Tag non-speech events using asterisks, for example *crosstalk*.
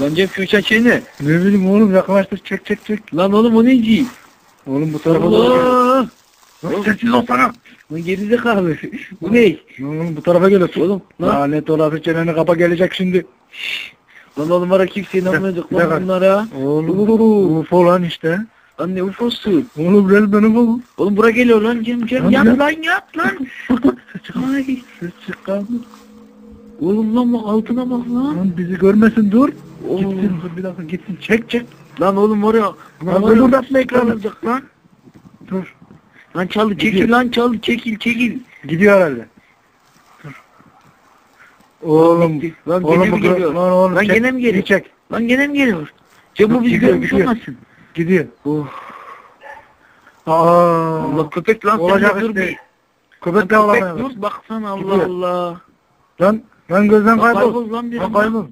Lan Cem şu çeçeği ne? Ne bileyim oğlum yaklaştır çek çek çek. Lan oğlum o neci? Oğlum bu tarafa doğru gel. Allah! Lan Sessiz olsana. Lan gerizekalı. Bu ne? Oğlum bu tarafa geliyorsun. Oğlum lan. Lanet olası çeneni kapa gelecek şimdi. Lan oğlum var ya kimse inanmayacak lan bunlara. Oğlum UFO lan işte. Lan ne ufosu? Oğlum resmen UFO. Oğlum bura geliyor lan Cem Cem Lan yat ya. lan yat lan. *laughs* Ay. Ses çıkardı. Oğlum lan bak altına bak lan. Lan bizi görmesin dur. Oğlum. Gitsin dur bir dakika gitsin çek çek. Lan oğlum var ya. Lan ya, kıpırdatma ekranı. lan. Dur. Lan çaldı çekil Gidiyor. lan çaldı çekil çekil. Gidiyor herhalde. Dur. Oğlum. Lan oğlum gene mi geliyor? Lan oğlum Lan gene mi geliyor? Çek. Lan gene mi geliyor? Bizi gidiyor, görmüş olmasın. Gidiyor. Oh. Aa. Allah köpek lan Olacak dur bir. Köpek de Lan alamıyor. dur baksana Allah. Allah. Lan lan gözden kaybol. kaybol lan bir kaybol.